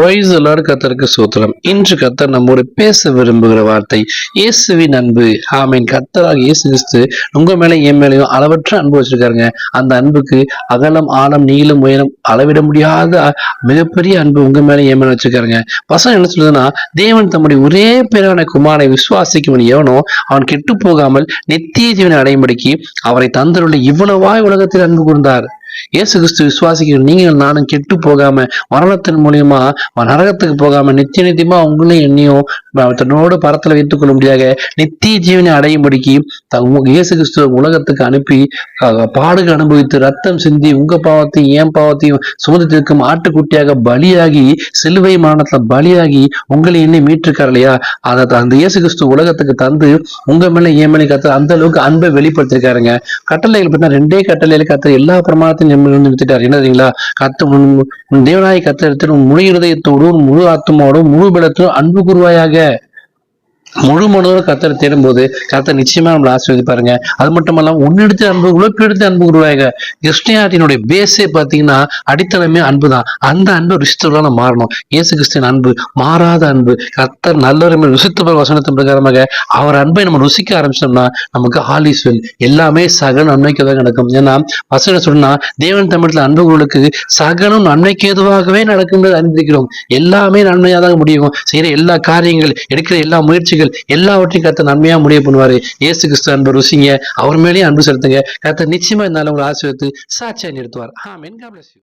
Price எல்லாரும் கத்தருக்கு சூத்திரம். இன்று கத்தர் நம்மோடு பேச விரும்புகிற வார்த்தை இயேசுவின் அன்பு. ஆமீன். கத்தராக இயேசு கிறிஸ்து உங்க மேல என் மேலையும் அளவற்ற அன்பு வச்சிருக்காருங்க. அந்த அன்புக்கு அகலம் ஆழம் நீளம் உயரம் அளவிட முடியாத மிகப்பெரிய அன்பு உங்க மேல என் மேல வச்சிருக்காருங்க. வசனம் என்ன சொல்லுதுன்னா தேவன் தம்முடைய ஒரே பேரான குமாரை விசுவாசிக்கும் எவனோ அவன் கெட்டு போகாமல் நித்திய ஜீவனை அடையும்படிக்கு அவரை தந்தருள்ள இவ்வளவாய் உலகத்தில் அன்பு கூர்ந்தார். இயேசு கிறிஸ்து விசுவாசிக்கிற நீங்கள் நானும் கெட்டு போகாம மரணத்தின் மூலியமா நரகத்துக்கு போகாம நித்திய நித்தியமா உங்களையும் என்னையும் அஹ் தன்னோடு பரத்துல வைத்துக் கொள்ள முடியாத நித்திய ஜீவனை அடையும்படிக்கு இயேசு கிறிஸ்துவ உலகத்துக்கு அனுப்பி அஹ், பாடுகள் அனுபவித்து ரத்தம் சிந்தி உங்க பாவத்தையும் என் பாவத்தையும் சுமந்திருக்கும் ஆட்டுக்குட்டியாக பலியாகி சிலுவை மரணத்துல பலியாகி உங்களை என்னை மீட்டிருக்காரு இல்லையா? அதை அந்த இயேசு கிறிஸ்து உலகத்துக்கு தந்து உங்க மேல என் மேலே கத்து அந்த அளவுக்கு அன்பை வெளிப்படுத்திருக்காருங்க. கட்டளைகள் பார்த்தீங்கன்னா ரெண்டே கட்டளையில கத்து எல்லா பிரமாணத்தையும் நம்ம வந்து நிறுத்திட்டாரு என்ன தெரியுங்களா? கத்த உன் தேவனாய் கத்த முழு இருதயத்தோடும் முழு ஆத்மாவோடும் முழு பலத்தோடும் அன்பு கூறுவாயாக முழு மனதோட கத்தரை தேடும்போது கத்தர் நிச்சயமா நம்மளை ஆசீர்வதிப்பாருங்க. அது மட்டும் இல்லாம உன்னெடுத்து அன்பு உழைப்பெடுத்து அன்பு கூறுவாங்க கிறிஸ்டியானினுடைய பேஸே பார்த்தீங்கன்னா அடித்தளமே அன்பு தான் அந்த அன்பு ரிசித்தவர்களால் மாறணும். இயேசு கிறிஸ்தின் அன்பு மாறாத அன்பு. கத்தர் நல்லொருமை ருசித்தவர் வசனத்தின் பிரகாரமாக அவர் அன்பை நம்ம ருசிக்க ஆரம்பிச்சோம்னா நமக்கு ஆல் எல்லாமே சக நன்மைக்கு நடக்கும். ஏன்னா வசனம் சொன்னா தேவன் தமிழத்துல அன்புகளுக்கு சகனம் நன்மைக்கு நடக்கும் நடக்கும்ன்றது அறிந்திருக்கிறோம். எல்லாமே நன்மையாக தான் முடியும். செய்யற எல்லா காரியங்கள் எடுக்கிற எல்லா முயற்சிகள் எல்லாவற்றையும் கத்த நன்மையா முடிய பண்ணுவாரு. இயேசு கிறிஸ்து அன்பு ருசிங்க. அவர் மேலேயும் அன்பு செலுத்துங்க. கத்த நிச்சயமா இருந்தாலும் உங்களை ஆசீர்வதித்து சாட்சியா நிறுத்துவார் ஆமென்.